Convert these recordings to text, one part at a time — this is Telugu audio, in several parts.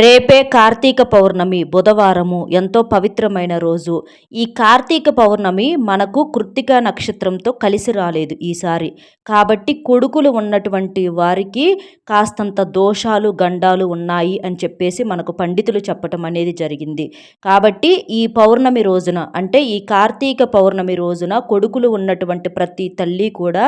రేపే కార్తీక పౌర్ణమి బుధవారము ఎంతో పవిత్రమైన రోజు. ఈ కార్తీక పౌర్ణమి మనకు కృత్తిక నక్షత్రంతో కలిసి రాలేదు ఈసారి. కాబట్టి కొడుకులు ఉన్నటువంటి వారికి కాస్తంత దోషాలు గండాలు ఉన్నాయి అని చెప్పేసి మనకు పండితులు చెప్పటం అనేది జరిగింది. కాబట్టి ఈ పౌర్ణమి రోజున అంటే ఈ కార్తీక పౌర్ణమి రోజున కొడుకులు ఉన్నటువంటి ప్రతి తల్లి కూడా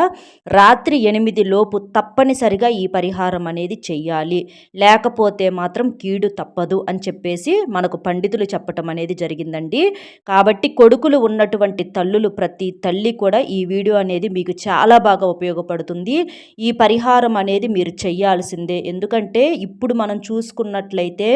రాత్రి ఎనిమిది లోపు తప్పనిసరిగా ఈ పరిహారం అనేది చెయ్యాలి. లేకపోతే మాత్రం కీడు తప్పదు అని చెప్పేసి మనకు పండితులు చెప్పటం అనేది జరిగిందండి. కాబట్టి కొడుకులు ఉన్నటువంటి తల్లులు ప్రతి తల్లి కూడా ఈ వీడియో అనేది మీకు చాలా బాగా ఉపయోగపడుతుంది. ఈ పరిహారం అనేది మీరు చెయ్యాల్సిందే. ఎందుకంటే ఇప్పుడు మనం చూసుకున్నట్లయితే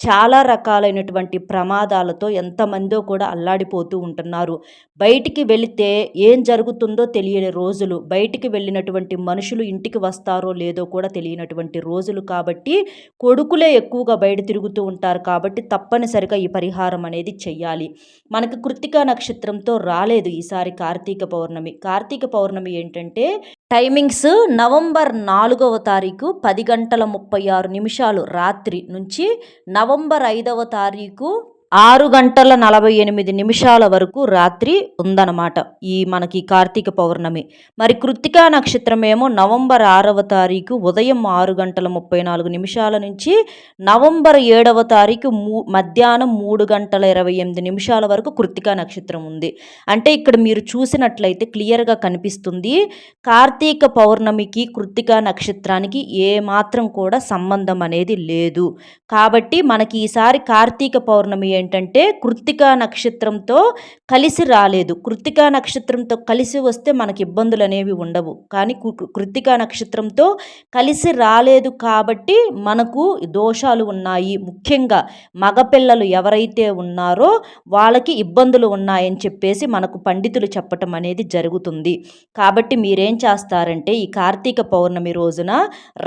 చాలా రకాలైనటువంటి ప్రమాదాలతో ఎంతమందో కూడా అల్లాడిపోతూ ఉంటున్నారు. బయటికి వెళితే ఏం జరుగుతుందో తెలియని రోజులు బయటికి వెళ్ళినటువంటి మనుషులు ఇంటికి వస్తారో లేదో కూడా తెలియనటువంటి రోజులు కాబట్టి కొడుకులే ఎక్కువగా బయట తిరుగుతూ ఉంటారు కాబట్టి తప్పనిసరిగా ఈ పరిహారం అనేది చెయ్యాలి. మనకు కృత్తికా నక్షత్రంతో రాలేదు ఈసారి కార్తీక పౌర్ణమి. కార్తీక పౌర్ణమి ఏంటంటే టైమింగ్స్ నవంబర్ నాలుగవ తారీఖు పది గంటల ముప్పై ఆరు నిమిషాలు రాత్రి నుంచి నవంబర్ ఐదవ తారీఖు ఆరు గంటల నలభై ఎనిమిది నిమిషాల వరకు రాత్రి ఉందన్నమాట ఈ మనకి కార్తీక పౌర్ణమి. మరి కృత్తికా నక్షత్రం ఏమో నవంబర్ ఆరవ తారీఖు ఉదయం ఆరు గంటల ముప్పై నాలుగు నిమిషాల నుంచి నవంబర్ ఏడవ తారీఖు మూ మధ్యాహ్నం మూడు గంటల ఇరవై ఎనిమిది నిమిషాల వరకు కృత్తికా నక్షత్రం ఉంది. అంటే ఇక్కడ మీరు చూసినట్లయితే క్లియర్గా కనిపిస్తుంది కార్తీక పౌర్ణమికి కృత్తికా నక్షత్రానికి ఏ మాత్రం కూడా సంబంధం అనేది లేదు. కాబట్టి మనకి ఈసారి కార్తీక పౌర్ణమి ఏంటంటే కృత్తికా నక్షత్రంతో కలిసి రాలేదు. కృత్తికా నక్షత్రంతో కలిసి వస్తే మనకి ఇబ్బందులు అనేవి ఉండవు. కానీ కృత్తికా నక్షత్రంతో కలిసి రాలేదు కాబట్టి మనకు దోషాలు ఉన్నాయి. ముఖ్యంగా మగపిల్లలు ఎవరైతే ఉన్నారో వాళ్ళకి ఇబ్బందులు ఉన్నాయని చెప్పేసి మనకు పండితులు చెప్పటం అనేది జరుగుతుంది. కాబట్టి మీరేం చేస్తారంటే ఈ కార్తీక పౌర్ణమి రోజున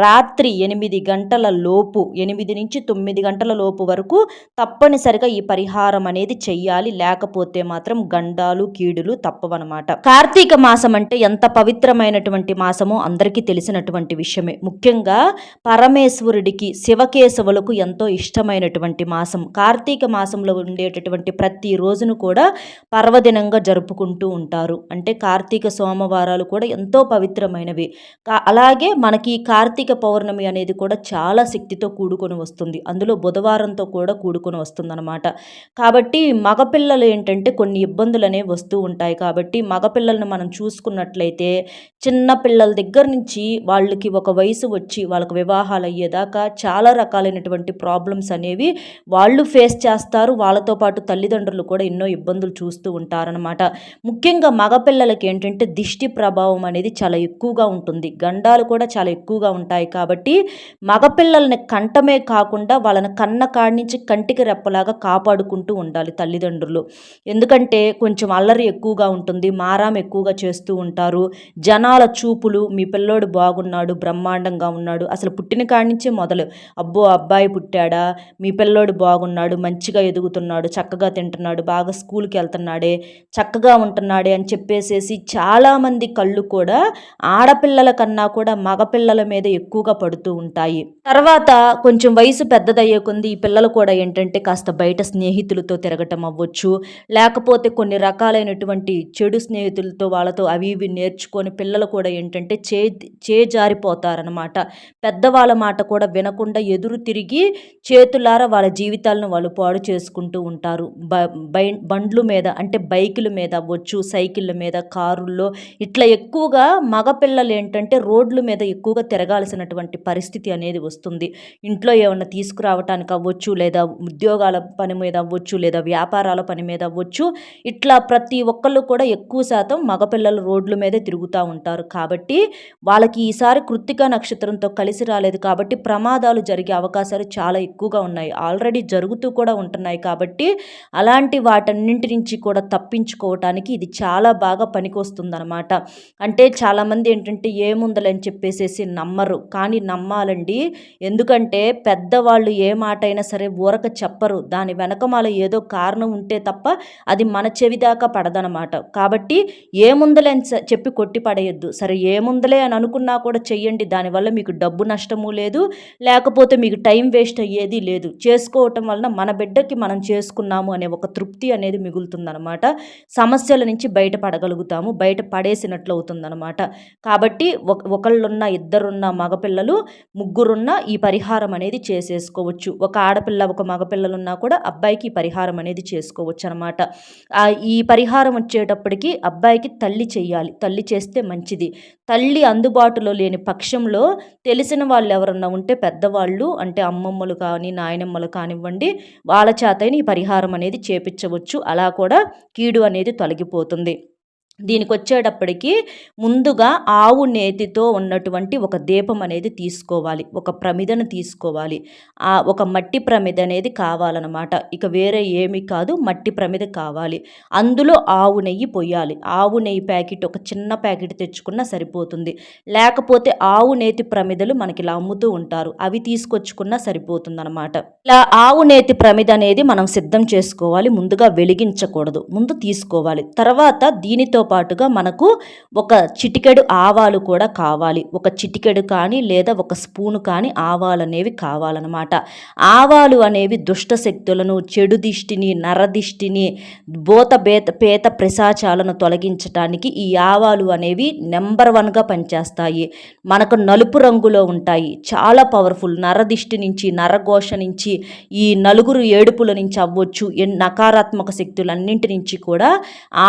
రాత్రి ఎనిమిది గంటల లోపు ఎనిమిది నుంచి తొమ్మిది గంటల లోపు వరకు తప్పనిసరిగా ఈ పరిహారం అనేది చెయ్యాలి. లేకపోతే మాత్రం గండాలు కీడులు తప్పవన్నమాట కార్తీక మాసం అంటే ఎంత పవిత్రమైనటువంటి మాసమో అందరికీ తెలిసినటువంటి విషయమే. ముఖ్యంగా పరమేశ్వరుడికి శివకేశవులకు ఎంతో ఇష్టమైనటువంటి మాసం. కార్తీక మాసంలో ఉండేటటువంటి ప్రతి రోజును కూడా పర్వదినంగా జరుపుకుంటూ ఉంటారు. అంటే కార్తీక సోమవారాలు కూడా ఎంతో పవిత్రమైనవి. అలాగే మనకి కార్తీక పౌర్ణమి అనేది కూడా చాలా శక్తితో కూడుకొని వస్తుంది. అందులో బుధవారంతో కూడా కూడుకొని వస్తుందన్నమాట. కాబట్టి మగపిల్లలు ఏంటంటే కొన్ని ఇబ్బందులు అనేవి వస్తూ ఉంటాయి. కాబట్టి మగపిల్లలను మనం చూసుకున్నట్లయితే చిన్న పిల్లల దగ్గర నుంచి వాళ్ళకి ఒక వయసు వచ్చి వాళ్ళకి వివాహాలు అయ్యేదాకా చాలా రకాలైనటువంటి ప్రాబ్లమ్స్ అనేవి వాళ్ళు ఫేస్ చేస్తారు. వాళ్ళతో పాటు తల్లిదండ్రులు కూడా ఎన్నో ఇబ్బందులు చూస్తూ ఉంటారనమాట ముఖ్యంగా మగపిల్లలకి ఏంటంటే దిష్టి ప్రభావం అనేది చాలా ఎక్కువగా ఉంటుంది. గండాలు కూడా చాలా ఎక్కువగా ఉంటాయి. కాబట్టి మగపిల్లల్ని కంటమే కాకుండా వాళ్ళని కన్న కాడి నుంచి కంటికి రెప్పలాగా కాపాడుకుంటూ ఉండాలి తల్లిదండ్రులు. ఎందుకంటే కొంచెం అల్లరి ఎక్కువగా ఉంటుంది మారాం ఎక్కువగా చేస్తూ ఉంటారు. జనాల చూపులు మీ పిల్లోడు బాగున్నాడు బ్రహ్మాండంగా ఉన్నాడు అసలు పుట్టిన కాడి నుంచే మొదలు. అబ్బో అబ్బాయి పుట్టాడా? మీ పిల్లోడు బాగున్నాడు మంచిగా ఎదుగుతున్నాడు చక్కగా తింటున్నాడు బాగా స్కూల్కి వెళ్తున్నాడే చక్కగా ఉంటున్నాడే అని చెప్పేసేసి చాలామంది కళ్ళు కూడా ఆడపిల్లల కన్నా కూడా మగపిల్లల మీద ఎక్కువగా పడుతూ ఉంటాయి. తర్వాత కొంచెం వయసు పెద్దదయ్యే కొంది ఈ పిల్లలు కూడా ఏంటంటే కాస్త బయట స్నేహితులతో తిరగటం అవ్వచ్చు. లేకపోతే కొన్ని రకాలైనటువంటి చెడు స్నేహితులతో వాళ్ళతో అవి ఇవి నేర్చుకొని పిల్లలు కూడా ఏంటంటే చే చేజారిపోతారనమాట పెద్దవాళ్ళ మాట కూడా వినకుండా ఎదురు తిరిగి చేతులారా వాళ్ళ జీవితాలను వాళ్ళు పాడు చేసుకుంటూ ఉంటారు. బ బండ్లు మీద అంటే బైకుల మీద అవ్వచ్చు సైకిళ్ళ మీద కారుల్లో ఇట్లా ఎక్కువగా మగపిల్లలు ఏంటంటే రోడ్ల మీద ఎక్కువగా తిరగాల్సినటువంటి పరిస్థితి అనేది వస్తుంది. ఇంట్లో ఏమన్నా తీసుకురావటానికి అవ్వచ్చు లేదా ఉద్యోగాల పని మీద అవ్వచ్చు లేదా వ్యాపారాల పని మీద అవ్వచ్చు. ఇట్లా ప్రతి ఒక్కళ్ళు కూడా ఎక్కువ శాతం మగపిల్లలు రోడ్ల మీదే తిరుగుతూ ఉంటారు. కాబట్టి వాళ్ళకి ఈసారి కృత్తిక నక్షత్రంతో కలిసి రాలేదు. కాబట్టి ప్రమాదాలు జరిగే అవకాశాలు చాలా ఎక్కువగా ఉన్నాయి. ఆల్రెడీ జరుగుతూ కూడా ఉంటున్నాయి. కాబట్టి అలాంటి వాటన్నింటి నుంచి కూడా తప్పించుకోవటానికి ఇది చాలా బాగా పనికొస్తుందన్నమాట. అంటే చాలామంది ఏంటంటే ఏముందలని చెప్పేసేసి నమ్మరు. కానీ నమ్మాలండి. ఎందుకంటే పెద్దవాళ్ళు ఏ మాట అయినా సరే ఊరక చెప్పరు. దాని వెనకమాల ఏదో కారణం ఉంటే తప్ప అది మన చెవి దాకా పడదనమాట కాబట్టి ఏముందలే అని చెప్పి కొట్టి పడేయద్దు సరే ఏముందలే అని అనుకున్నా కూడా చెయ్యండి. దానివల్ల మీకు డబ్బు నష్టము లేదు లేకపోతే మీకు టైం వేస్ట్ అయ్యేది లేదు. చేసుకోవటం వలన మన బిడ్డకి మనం చేసుకున్నాము అనే ఒక తృప్తి అనేది మిగులుతుందనమాట సమస్యల నుంచి బయటపడగలుగుతాము బయట పడేసినట్లు అవుతుందనమాట కాబట్టి ఒక ఒకళ్ళున్న ఇద్దరున్న మగపిల్లలు ముగ్గురున్న ఈ పరిహారం అనేది చేసేసుకోవచ్చు. ఒక ఆడపిల్ల ఒక మగపిల్లలున్నా కూడా అబ్బాయికి పరిహారం అనేది చేసుకోవచ్చు అనమాట ఈ పరిహారం వచ్చేటప్పటికి అబ్బాయికి తల్లి చేయాలి. తల్లి చేస్తే మంచిది. తల్లి అందుబాటులో లేని పక్షంలో తెలిసిన వాళ్ళు ఎవరన్నా ఉంటే పెద్దవాళ్ళు అంటే అమ్మమ్మలు కానీ నాయనమ్మలు కానివ్వండి వాళ్ళ చేతని ఈ పరిహారం అనేది చేపించవచ్చు. అలా కూడా కీడు అనేది తొలగిపోతుంది. దీనికి వచ్చేటప్పటికి ముందుగా ఆవు నేతితో ఉన్నటువంటి ఒక దీపం అనేది తీసుకోవాలి. ఒక ప్రమిదను తీసుకోవాలి. ఆ ఒక మట్టి ప్రమిద అనేది కావాలన్నమాట. ఇక వేరే ఏమి కాదు మట్టి ప్రమిద కావాలి. అందులో ఆవు నెయ్యి పొయ్యాలి ఆవు నెయ్యి ప్యాకెట్ ఒక చిన్న ప్యాకెట్ తెచ్చుకున్నా సరిపోతుంది. లేకపోతే ఆవు నేతి ప్రమిదలు మనకి ఇలా అమ్ముతూ ఉంటారు. అవి తీసుకొచ్చుకున్నా సరిపోతుంది అనమాట ఇలా ఆవు నేతి ప్రమిద అనేది మనం సిద్ధం చేసుకోవాలి. ముందుగా వెలిగించకూడదు. ముందు తీసుకోవాలి. తర్వాత దీనితో పాటుగా మనకు ఒక చిటికెడు ఆవాలు కూడా కావాలి. ఒక చిటికెడు కానీ లేదా ఒక స్పూను కానీ ఆవాలు అనేవి కావాలన్నమాట. ఆవాలు అనేవి దుష్ట శక్తులను చెడు దిష్టిని నరదిష్టిని బోత బేత పేత ప్రసాచాలను తొలగించటానికి ఈ ఆవాలు అనేవి నెంబర్ వన్గా పనిచేస్తాయి. మనకు నలుపు రంగులో ఉంటాయి. చాలా పవర్ఫుల్. నరదిష్టి నుంచి నరఘోష నుంచి ఈ నలుగురు ఏడుపుల నుంచి అవ్వచ్చు. నకారాత్మక శక్తులన్నింటి నుంచి కూడా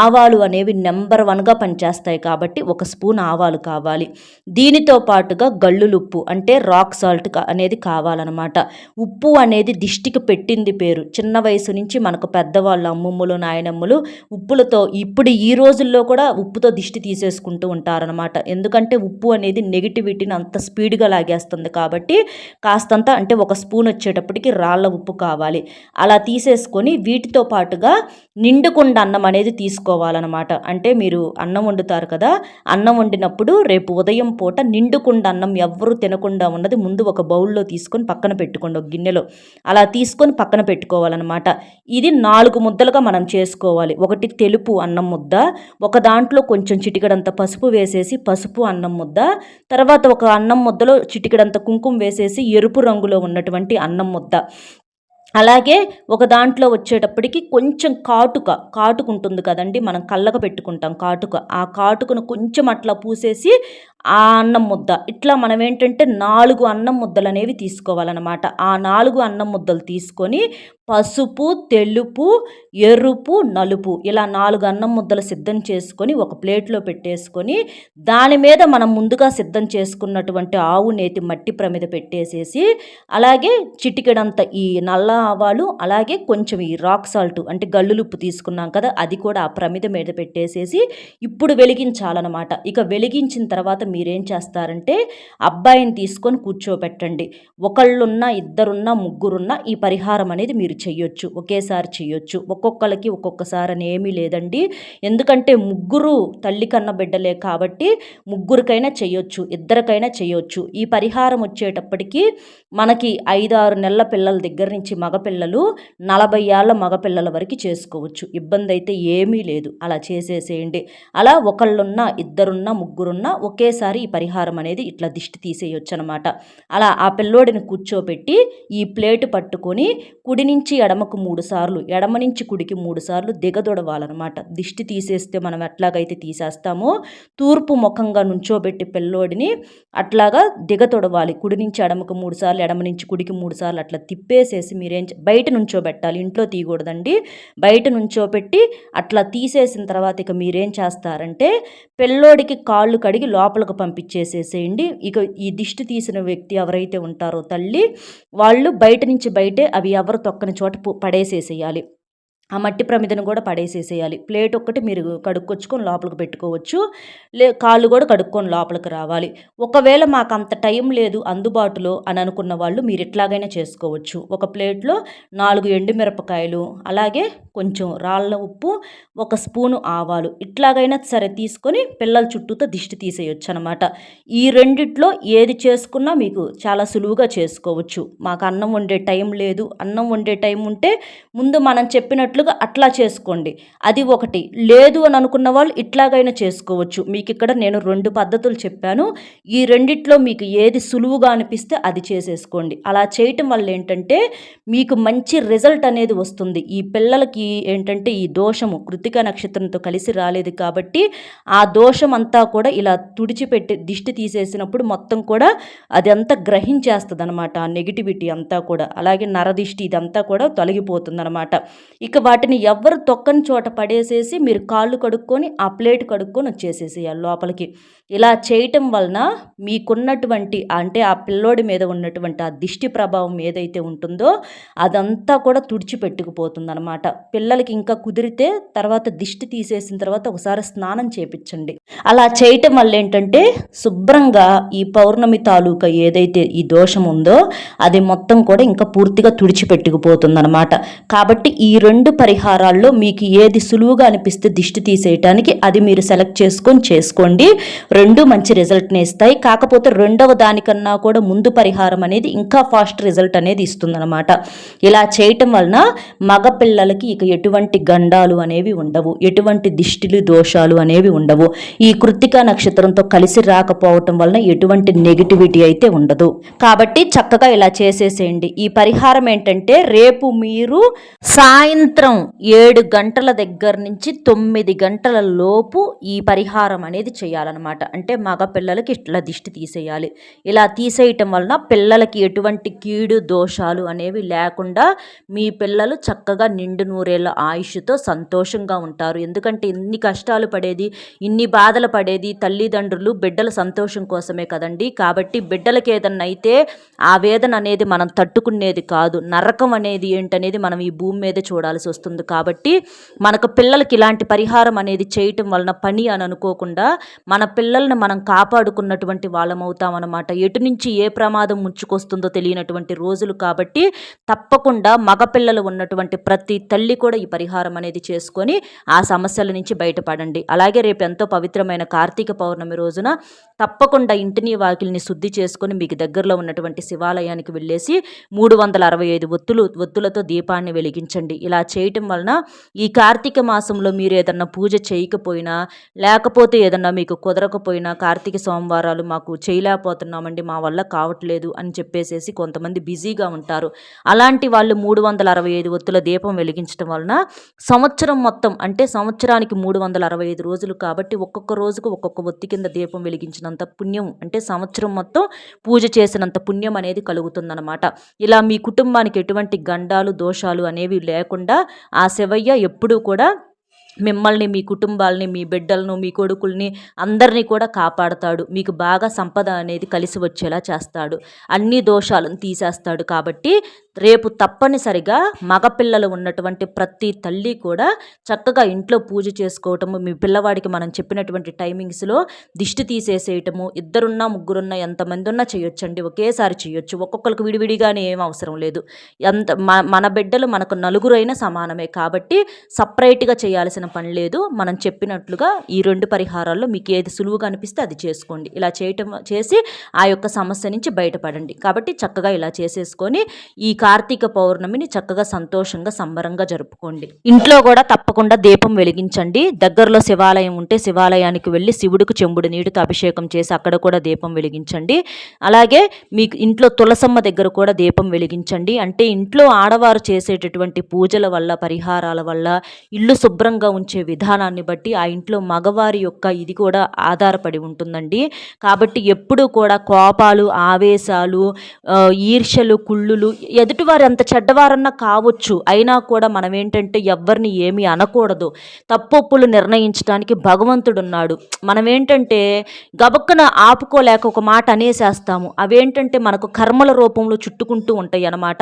ఆవాలు అనేవి నెంబర్ నెంబర్ వన్గా పనిచేస్తాయి కాబట్టి ఒక స్పూన్ ఆవాలు కావాలి. దీనితో పాటుగా గళ్ళులుప్పు అంటే రాక్ సాల్ట్ అనేది కావాలన్నమాట. ఉప్పు అనేది దిష్టికి పెట్టింది పేరు. చిన్న వయసు నుంచి మనకు పెద్దవాళ్ళు అమ్మమ్మలు నాయనమ్మలు ఉప్పులతో ఇప్పుడు ఈ రోజుల్లో కూడా ఉప్పుతో దిష్టి తీసేసుకుంటూ ఉంటారనమాట ఎందుకంటే ఉప్పు అనేది నెగిటివిటీని అంత స్పీడ్గా లాగేస్తుంది కాబట్టి కాస్తంత అంటే ఒక స్పూన్ వచ్చేటప్పటికి రాళ్ళ ఉప్పు కావాలి. అలా తీసేసుకొని వీటితో పాటుగా నిండుకుండ అన్నం అనేది తీసుకోవాలన్నమాట. అంటే మీరు అన్నం వండుతారు కదా అన్నం వండినప్పుడు రేపు ఉదయం పూట నిండుకుండా అన్నం ఎవరు తినకుండా ఉన్నది ముందు ఒక బౌల్లో తీసుకొని పక్కన పెట్టుకోండి ఒక గిన్నెలో. అలా తీసుకొని పక్కన పెట్టుకోవాలన్నమాట. ఇది నాలుగు ముద్దలుగా మనం చేసుకోవాలి. ఒకటి తెలుపు అన్నం ముద్ద ఒక దాంట్లో కొంచెం చిటికడంత పసుపు వేసేసి పసుపు అన్నం ముద్ద తర్వాత ఒక అన్నం ముద్దలో చిటికడంత కుంకుమ వేసేసి ఎరుపు రంగులో ఉన్నటువంటి అన్నం ముద్ద. అలాగే ఒక దాంట్లో వచ్చేటప్పటికి కొంచెం కాటుక కాటుక ఉంటుంది కదండి. మనం కళ్ళకు పెట్టుకుంటాం కాటుక. ఆ కాటుకను కొంచెం అట్లా పూసేసి ఆ అన్నం ముద్ద. ఇట్లా మనం ఏంటంటే నాలుగు అన్నం ముద్దలు అనేవి తీసుకోవాలన్నమాట. ఆ నాలుగు అన్నం ముద్దలు తీసుకొని పసుపు తెలుపు ఎరుపు నలుపు ఇలా నాలుగు అన్నం ముద్దలు సిద్ధం చేసుకొని ఒక ప్లేట్లో పెట్టేసుకొని దాని మీద మనం ముందుగా సిద్ధం చేసుకున్నటువంటి ఆవు నేతి మట్టి ప్రమిద పెట్టేసేసి అలాగే చిటికెడంత ఈ నల్ల ఆవాలు అలాగే కొంచెం ఈ రాక్ సాల్ట్ అంటే గల్లులుప్పు తీసుకున్నాం కదా అది కూడా ఆ ప్రమిద మీద పెట్టేసేసి ఇప్పుడు వెలిగించాలన్నమాట. ఇక వెలిగించిన తర్వాత మీరేం చేస్తారంటే అబ్బాయిని తీసుకొని కూర్చోబెట్టండి. ఒకళ్ళున్నా ఇద్దరున్నా ముగ్గురున్నా ఈ పరిహారం అనేది మీరు చెయ్యొచ్చు. ఒకేసారి చెయ్యొచ్చు. ఒక్కొక్కరికి ఒక్కొక్కసారి అని ఏమీ లేదండి. ఎందుకంటే ముగ్గురు తల్లి కన్న బిడ్డలే కాబట్టి ముగ్గురికైనా చేయొచ్చు ఇద్దరికైనా చేయొచ్చు ఈ పరిహారం వచ్చేటప్పటికి మనకి ఐదు ఆరు నెలల పిల్లల దగ్గర నుంచి మగపిల్లలు నలభై ఏళ్ళ మగపిల్లల వరకు చేసుకోవచ్చు. ఇబ్బంది అయితే ఏమీ లేదు. అలా చేసేసేయండి. అలా ఒకళ్ళున్నా ఇద్దరున్నా ముగ్గురున్నా ఒకేసారి ఈ పరిహారం అనేది ఇట్లా దిష్టి తీసేయొచ్చు అనమాట అలా ఆ పిల్లోడిని కూర్చోబెట్టి ఈ ప్లేటు పట్టుకొని కుడి నుంచి ఎడమకు మూడు సార్లు ఎడమ నుంచి కుడికి మూడు సార్లు దిగదొడవాలన్నమాట దిష్టి తీసేస్తే మనం ఎట్లాగైతే తీసేస్తామో తూర్పు ముఖంగా నుంచోబెట్టి పిల్లోడిని అట్లాగా దిగతొడవాలి కుడి నుంచి ఎడమకు మూడు సార్లు ఎడమ నుంచి కుడికి మూడు సార్లు అట్లా తిప్పేసేసి మీరేం బయట నుంచోబెట్టాలి. ఇంట్లో తీయకూడదండి. బయట నుంచోబెట్టి అట్లా తీసేసిన తర్వాత ఇక మీరేం చేస్తారంటే పిల్లోడికి కాళ్ళు కడిగి లోపల పక్కకు పంపించేసేసేయండి. ఇక ఈ దిష్టి తీసిన వ్యక్తి ఎవరైతే ఉంటారో తల్లి వాళ్ళు బయట నుంచి బయటే అవి ఎవరు తొక్కని చోట పడేసేసేయాలి. ఆ మట్టి ప్రమిదను కూడా పడేసేసేయాలి. ప్లేట్ ఒక్కటి మీరు కడుక్కొచ్చుకొని లోపలికి పెట్టుకోవచ్చు. లే కాళ్ళు కూడా కడుక్కొని లోపలికి రావాలి. ఒకవేళ మాకు అంత టైం లేదు అందుబాటులో అని అనుకున్న వాళ్ళు మీరు ఎట్లాగైనా చేసుకోవచ్చు. ఒక ప్లేట్లో నాలుగు ఎండుమిరపకాయలు అలాగే కొంచెం రాళ్ళ ఉప్పు ఒక స్పూను ఆవాలు ఇట్లాగైనా సరే తీసుకొని పిల్లల చుట్టూతో దిష్టి తీసేయొచ్చు అనమాట ఈ రెండిట్లో ఏది చేసుకున్నా మీకు చాలా సులువుగా చేసుకోవచ్చు. మాకు అన్నం వండే టైం లేదు. అన్నం వండే టైం ఉంటే ముందు మనం చెప్పినట్లుగా అట్లా చేసుకోండి. అది ఒకటి. లేదు అని అనుకున్న వాళ్ళు ఇట్లాగైనా చేసుకోవచ్చు. మీకు ఇక్కడ నేను రెండు పద్ధతులు చెప్పాను. ఈ రెండిట్లో మీకు ఏది సులువుగా అనిపిస్తే అది చేసేసుకోండి. అలా చేయటం వల్ల ఏంటంటే మీకు మంచి రిజల్ట్ అనేది వస్తుంది. ఈ పిల్లలకి ఏంటంటే ఈ దోషము కృతిక నక్షత్రంతో కలిసి రాలేదు కాబట్టి ఆ దోషం అంతా కూడా ఇలా తుడిచిపెట్టి దిష్టి తీసేసినప్పుడు మొత్తం కూడా అది అంతా గ్రహించేస్తుంది అనమాట ఆ నెగిటివిటీ అంతా కూడా. అలాగే నరదిష్టి ఇదంతా కూడా తొలగిపోతుంది అనమాట ఇక వాటిని ఎవ్వరు తొక్కని చోట పడేసేసి మీరు కాళ్ళు కడుక్కొని ఆ ప్లేట్ కడుక్కొని వచ్చేసేసేయాలి లోపలికి. ఇలా చేయటం వలన మీకున్నటువంటి అంటే ఆ పిల్లోడి మీద ఉన్నటువంటి ఆ దిష్టి ప్రభావం ఏదైతే ఉంటుందో అదంతా కూడా తుడిచిపెట్టుకుపోతుంది అనమాట పిల్లలకి ఇంకా కుదిరితే తర్వాత దిష్టి తీసేసిన తర్వాత ఒకసారి స్నానం చేపించండి. అలా చేయటం వల్ల ఏంటంటే శుభ్రంగా ఈ పౌర్ణమి తాలూకా ఏదైతే ఈ దోషం ఉందో అది మొత్తం కూడా ఇంకా పూర్తిగా తుడిచిపెట్టుకుపోతుంది అనమాట కాబట్టి ఈ రెండు పరిహారాల్లో మీకు ఏది సులువుగా అనిపిస్తే దిష్టి తీసేయటానికి అది మీరు సెలెక్ట్ చేసుకొని చేసుకోండి. రెండు మంచి రిజల్ట్ని ఇస్తాయి. కాకపోతే రెండవ దానికన్నా కూడా ముందు పరిహారం అనేది ఇంకా ఫాస్ట్ రిజల్ట్ అనేది ఇస్తుందన్నమాట. ఇలా చేయటం వలన మగ పిల్లలకి ఇక ఎటువంటి గండాలు అనేవి ఉండవు. ఎటువంటి దిష్టిలు దోషాలు అనేవి ఉండవు. ఈ కృత్తికా నక్షత్రంతో కలిసి రాకపోవటం వలన ఎటువంటి నెగిటివిటీ అయితే ఉండదు. కాబట్టి చక్కగా ఇలా చేసేసేయండి. ఈ పరిహారం ఏంటంటే రేపు మీరు సాయంత్రం ఏడు గంటల దగ్గర నుంచి తొమ్మిది గంటల లోపు ఈ పరిహారం అనేది చేయాలన్నమాట. అంటే మగ పిల్లలకి ఇట్లా దిష్టి తీసేయాలి. ఇలా తీసేయటం వలన పిల్లలకి ఎటువంటి కీడు దోషాలు అనేవి లేకుండా మీ పిల్లలు చక్కగా నిండు నూరేళ్ళ ఆయుష్తో సంతోషంగా ఉంటారు. ఎందుకంటే ఇన్ని కష్టాలు పడేది ఇన్ని బాధలు పడేది తల్లిదండ్రులు బిడ్డల సంతోషం కోసమే కదండి. కాబట్టి బిడ్డలకి ఏదన్నా అయితే ఆ వేదన అనేది మనం తట్టుకునేది కాదు. నరకం అనేది ఏంటనేది మనం ఈ భూమి మీద చూడాల్సి వస్తుంది. కాబట్టి మనకు పిల్లలకి ఇలాంటి పరిహారం అనేది చేయటం వలన పని అని అనుకోకుండా మన పిల్లల్ని మనం కాపాడుకున్నటువంటి వాళ్ళం అవుతామన్నమాట ఎటు నుంచి ఏ ప్రమాదం ముంచుకొస్తుందో తెలియనటువంటి రోజులు కాబట్టి తప్పకుండా మగపిల్లలు ఉన్నటువంటి ప్రతి తల్లి కూడా ఈ పరిహారం అనేది చేసుకొని ఆ సమస్యల నుంచి బయటపడండి. అలాగే రేపు ఎంతో పవిత్రమైన కార్తీక పౌర్ణమి రోజున తప్పకుండా ఇంటిని వాకిల్ని శుద్ధి చేసుకొని మీకు దగ్గరలో ఉన్నటువంటి శివాలయానికి వెళ్ళేసి మూడు వందల అరవై ఐదు ఒత్తులు ఒత్తులతో దీపాన్ని వెలిగించండి. ఇలా చేయటం వలన ఈ కార్తీక మాసంలో మీరు ఏదన్నా పూజ చేయకపోయినా లేకపోతే ఏదన్నా మీకు కుదరకపోయినా కార్తీక సోమవారాలు మాకు చేయలేకపోతున్నామండి మా వల్ల కావట్లేదు అని చెప్పేసేసి కొంతమంది బిజీగా ఉంటారు. అలాంటి వాళ్ళు మూడు వందల అరవై ఐదు ఒత్తుల దీపం వెలిగించడం వలన సంవత్సరం మొత్తం అంటే సంవత్సరానికి మూడు వందల అరవై ఐదు రోజులు కాబట్టి ఒక్కొక్క రోజుకు ఒక్కొక్క ఒత్తి కింద దీపం వెలిగించినంత పుణ్యం అంటే సంవత్సరం మొత్తం పూజ చేసినంత పుణ్యం అనేది కలుగుతుందన్నమాట. ఇలా మీ కుటుంబానికి ఎటువంటి గండాలు దోషాలు అనేవి లేకుండా ఆ శివయ్య ఎప్పుడూ కూడా మిమ్మల్ని మీ కుటుంబాలని మీ బిడ్డలను మీ కొడుకుల్ని అందరినీ కూడా కాపాడతాడు. మీకు బాగా సంపద అనేది కలిసి వచ్చేలా చేస్తాడు. అన్ని దోషాలను తీసేస్తాడు. కాబట్టి రేపు తప్పనిసరిగా మగపిల్లలు ఉన్నటువంటి ప్రతి తల్లి కూడా చక్కగా ఇంట్లో పూజ చేసుకోవటము మీ పిల్లవాడికి మనం చెప్పినటువంటి టైమింగ్స్లో దిష్టి తీసేసేయటము ఇద్దరున్నా ముగ్గురున్నా ఎంతమంది ఉన్నా చేయొచ్చండి. ఒకేసారి చేయొచ్చు. ఒక్కొక్కరికి విడివిడిగానే ఏం అవసరం లేదు. ఎంత మన బిడ్డలు మనకు నలుగురైనా సమానమే కాబట్టి సపరేట్గా చేయాల్సిన పని లేదు. మనం చెప్పినట్లుగా ఈ రెండు పరిహారాల్లో మీకు ఏది సులువుగా అనిపిస్తే అది చేసుకోండి. ఇలా చేయటం చేసి ఆ యొక్క సమస్య నుంచి బయటపడండి. కాబట్టి చక్కగా ఇలా చేసేసుకొని ఈ కార్తీక పౌర్ణమిని చక్కగా సంతోషంగా సంబరంగా జరుపుకోండి. ఇంట్లో కూడా తప్పకుండా దీపం వెలిగించండి. దగ్గరలో శివాలయం ఉంటే శివాలయానికి వెళ్ళి శివుడికి చెంబుడు నీటితో అభిషేకం చేసి అక్కడ కూడా దీపం వెలిగించండి. అలాగే మీకు ఇంట్లో తులసమ్మ దగ్గర కూడా దీపం వెలిగించండి. అంటే ఇంట్లో ఆడవారు చేసేటటువంటి పూజల వల్ల పరిహారాల వల్ల ఇల్లు శుభ్రంగా ఉంచే విధానాన్ని బట్టి ఆ ఇంట్లో మగవారి యొక్క ఇది కూడా ఆధారపడి ఉంటుందండి. కాబట్టి ఎప్పుడూ కూడా కోపాలు ఆవేశాలు ఈర్ష్యలు కుళ్ళులు ఎదుటి ఎదుటివారు ఎంత చెడ్డవారన్నా కావచ్చు అయినా కూడా మనం ఏంటంటే ఎవరిని ఏమీ అనకూడదు. తప్పొప్పులు నిర్ణయించడానికి భగవంతుడు ఉన్నాడు మనం ఏంటంటే గబక్కన ఆపుకోలేక ఒక మాట అనేసేస్తాము. అవేంటంటే మనకు కర్మల రూపంలో చుట్టుకుంటూ ఉంటాయి అన్నమాట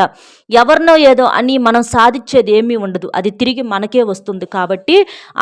ఎవరినో ఏదో అని మనం సాధించేది ఏమీ ఉండదు. అది తిరిగి మనకే వస్తుంది కాబట్టి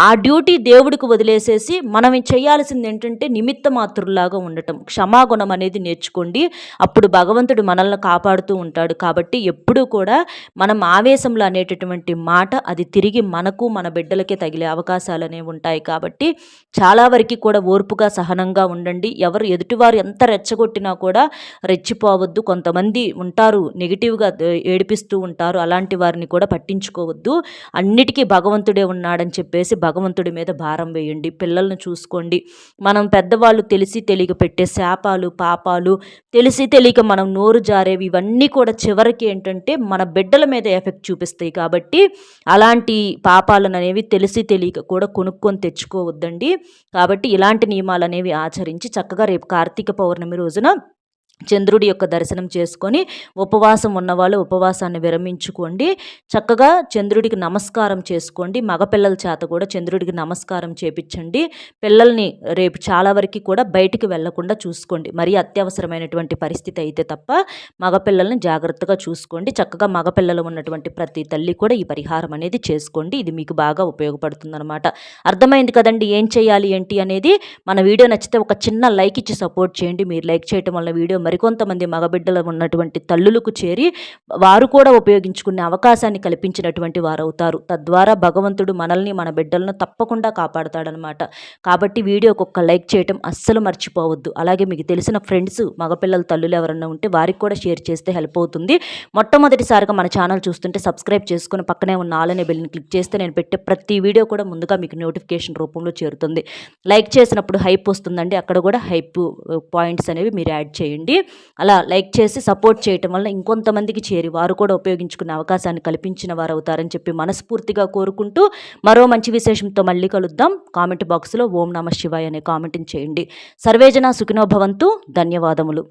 ఆ డ్యూటీ దేవుడికి వదిలేసేసి మనం చేయాల్సింది ఏంటంటే నిమిత్త మాతృలాగా ఉండటం. క్షమాగుణం అనేది నేర్చుకోండి. అప్పుడు భగవంతుడు మనల్ని కాపాడుతూ ఉంటాడు కాబట్టి ఎప్పుడూ కూడా మనం ఆవేశంలో అనేటటువంటి మాట అది తిరిగి మనకు మన బిడ్డలకే తగిలే అవకాశాలు అనేవి ఉంటాయి. కాబట్టి చాలా వరకు కూడా ఓర్పుగా సహనంగా ఉండండి. ఎవరు ఎదుటివారు ఎంత రెచ్చగొట్టినా కూడా రెచ్చిపోవద్దు. కొంతమంది ఉంటారు నెగిటివ్గా ఏడిపిస్తూ ఉంటారు. అలాంటి వారిని కూడా పట్టించుకోవద్దు. అన్నిటికీ భగవంతుడే ఉన్నాడని చెప్పేసి భగవంతుడి మీద భారం వేయండి. పిల్లల్ని చూసుకోండి. మనం పెద్దవాళ్ళు తెలిసి తెలియక పెట్టే శాపాలు పాపాలు తెలిసి తెలియక మనం నోరు జారేవి ఇవన్నీ కూడా చివరికి ఏంటి? ఏంటంటే మన బిడ్డల మీద ఎఫెక్ట్ చూపిస్తాయి కాబట్టి అలాంటి పాపాలను అనేవి తెలిసి తెలియక కూడా కొనుక్కొని తెచ్చుకోవద్దండి. కాబట్టి ఇలాంటి నియమాలు అనేవి ఆచరించి చక్కగా రేపు కార్తీక పౌర్ణమి రోజున చంద్రుడి యొక్క దర్శనం చేసుకొని ఉపవాసం ఉన్నవాళ్ళు ఉపవాసాన్ని విరమించుకోండి. చక్కగా చంద్రుడికి నమస్కారం చేసుకోండి. మగపిల్లల చేత కూడా చంద్రుడికి నమస్కారం చేపించండి. పిల్లల్ని రేపు చాలా వరకు కూడా బయటికి వెళ్ళకుండా చూసుకోండి. మరీ అత్యవసరమైనటువంటి పరిస్థితి అయితే తప్ప మగపిల్లల్ని జాగ్రత్తగా చూసుకోండి. చక్కగా మగపిల్లలు ఉన్నటువంటి ప్రతి తల్లి కూడా ఈ పరిహారం అనేది చేసుకోండి. ఇది మీకు బాగా ఉపయోగపడుతుందన్నమాట. అర్థమైంది కదండి ఏం చేయాలి ఏంటి అనేది? మన వీడియో నచ్చితే ఒక చిన్న లైక్ ఇచ్చి సపోర్ట్ చేయండి. మీరు లైక్ చేయటం వల్ల వీడియో మరికొంతమంది మగబిడ్డలు ఉన్నటువంటి తల్లులకు చేరి వారు కూడా ఉపయోగించుకునే అవకాశాన్ని కల్పించినటువంటి వారు అవుతారు తద్వారా భగవంతుడు మనల్ని మన బిడ్డలను తప్పకుండా కాపాడతాడనమాట. కాబట్టి వీడియోకి ఒక్క లైక్ చేయటం అస్సలు మర్చిపోవద్దు. అలాగే మీకు తెలిసిన ఫ్రెండ్స్ మగపిల్లల తల్లులు ఎవరన్నా ఉంటే వారికి కూడా షేర్ చేస్తే హెల్ప్ అవుతుంది. మొట్టమొదటిసారిగా మన ఛానల్ చూస్తుంటే సబ్స్క్రైబ్ చేసుకుని పక్కనే ఉన్న ఆలనే బెల్ని క్లిక్ చేస్తే నేను పెట్టే ప్రతి వీడియో కూడా ముందుగా మీకు నోటిఫికేషన్ రూపంలో చేరుతుంది. లైక్ చేసినప్పుడు హైప్ వస్తుందండి. అక్కడ కూడా హైప్ పాయింట్స్ అనేవి మీరు యాడ్ చేయండి. చెప్పి అలా లైక్ చేసి సపోర్ట్ చేయటం వల్ల ఇంకొంతమందికి చేరి వారు కూడా ఉపయోగించుకునే అవకాశాన్ని కల్పించిన వారు అవుతారని చెప్పి మనస్ఫూర్తిగా కోరుకుంటూ మరో మంచి విశేషంతో మళ్ళీ కలుద్దాం. కామెంట్ బాక్స్లో ఓం నమ శివాయ్ అనే కామెంట్ని చేయండి. సర్వేజన సుఖినోభవంతు ధన్యవాదములు.